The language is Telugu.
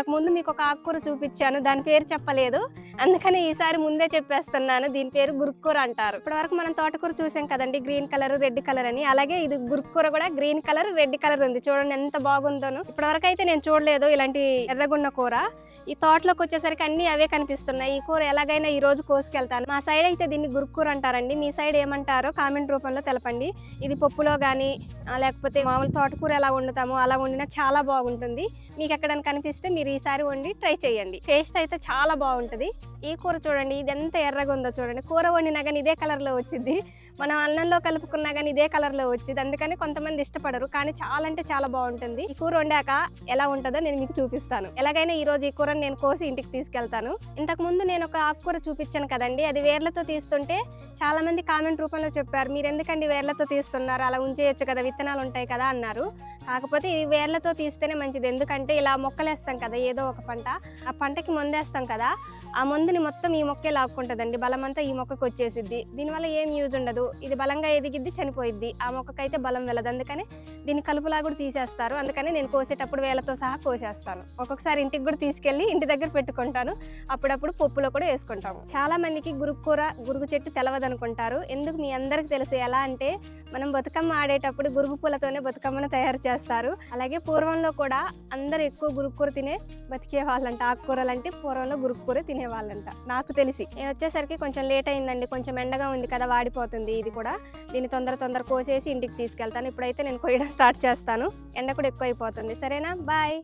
అంతకుముందు మీకు ఒక ఆకుకూర చూపించాను దాని పేరు చెప్పలేదు. అందుకని ఈసారి ముందే చెప్పేస్తున్నాను దీని పేరు గురుక్కూర అంటారు. ఇప్పటి వరకు మనం తోటకూర చూసాం కదండి గ్రీన్ కలర్ రెడ్ కలర్ అని. అలాగే ఇది గురుక్కూర కూడా గ్రీన్ కలర్ రెడ్ కలర్ ఉంది. చూడండి ఎంత బాగుందోను. ఇప్పటి వరకు అయితే నేను చూడలేదు ఇలాంటి ఎర్రగున్న కూర. ఈ తోటలోకి వచ్చేసరికి అన్ని అవే కనిపిస్తున్నాయి. ఈ కూర ఎలాగైనా ఈ రోజు కోసుకెళ్తాను. మా సైడ్ అయితే దీన్ని గురుక్కూర అంటారండి. మీ సైడ్ ఏమంటారో కామెంట్ రూపంలో తెలపండి. ఇది పప్పులో కానీ లేకపోతే మామూలు తోటకూర ఎలా వండుతామో అలా వండినా చాలా బాగుంటుంది. మీకు ఎక్కడైనా కనిపిస్తే మీరు ఈసారి వండి ట్రై చేయండి. టేస్ట్ అయితే చాలా బాగుంటుంది. ఈ కూర చూడండి ఇది ఎంత ఎర్రగా ఉందో చూడండి. కూర వండినా కానీ ఇదే కలర్లో వచ్చింది మనం అన్నంలో కలుపుకున్నా కానీ ఇదే కలర్లో వచ్చింది అందుకని కొంతమంది ఇష్టపడరు కానీ చాలా అంటే చాలా బాగుంటుంది. ఈ కూర వండాక ఎలా ఉంటుందో నేను మీకు చూపిస్తాను. ఎలాగైనా ఈ రోజు ఈ కూరని నేను కోసి ఇంటికి తీసుకెళ్తాను. ఇంతకు ముందు నేను ఒక ఆకుకూర చూపించాను కదండి అది వేర్లతో తీస్తుంటే చాలా మంది కామెంట్ రూపంలో చెప్పారు మీరు ఎందుకండి వేర్లతో తీస్తున్నారు? అలా ఉంచేయచ్చు కదా విత్తనాలు ఉంటాయి కదా అన్నారు. కాకపోతే ఈ వేర్లతో తీస్తేనే మంచిది. ఎందుకంటే ఇలా మొక్కలేస్తాం కదా ఏదో ఒక పంట ఆ పంటకి మందేస్తాం కదా ఆ మందుని మొత్తం ఈ మొక్కే లాక్కుంటుందండి. బలం అంతా ఈ మొక్కకు వచ్చేసిద్ది. దీనివల్ల ఏం యూజ్ ఉండదు. ఇది బలంగా ఎదిగిద్ది చనిపోయిద్ది. ఆ మొక్కకైతే బలం వెళ్ళదు. అందుకని దీన్ని కలుపులా కూడా తీసేస్తారు. అందుకని నేను కోసేటప్పుడు వేలతో సహా కోసేస్తాను. ఒక్కొక్కసారి ఇంటికి కూడా తీసుకెళ్ళి ఇంటి దగ్గర పెట్టుకుంటాను. అప్పుడప్పుడు పప్పులో కూడా వేసుకుంటాము. చాలా మందికి గురుగు కూర గురుగు చెట్టు తెలవదనుకుంటారు. ఎందుకు మీ అందరికి తెలుసు ఎలా అంటే మనం బతుకమ్మ ఆడేటప్పుడు గురుగు పూలతోనే బతుకమ్మను తయారు చేస్తారు. అలాగే పూర్వంలో కూడా అందరు ఎక్కువ గురుగు తినే బతికే వాళ్ళంట ఆకుకూరలు అంటే పూర్వంలో గురుగు తినేవాళ్ళంట. నాకు తెలిసి. నేను వచ్చేసరికి కొంచెం లేట్ అయిందండి. కొంచెం ఎండగా ఉంది కదా వాడిపోతుంది ఇది కూడా. దీన్ని తొందర తొందర కోసేసి ఇంటికి తీసుకెళ్తాను. ఇప్పుడైతే నేను కొయ్యడం స్టార్ట్ చేస్తాను. ఎండ కూడా ఎక్కువ అయిపోతుంది సరేనా? బాయ్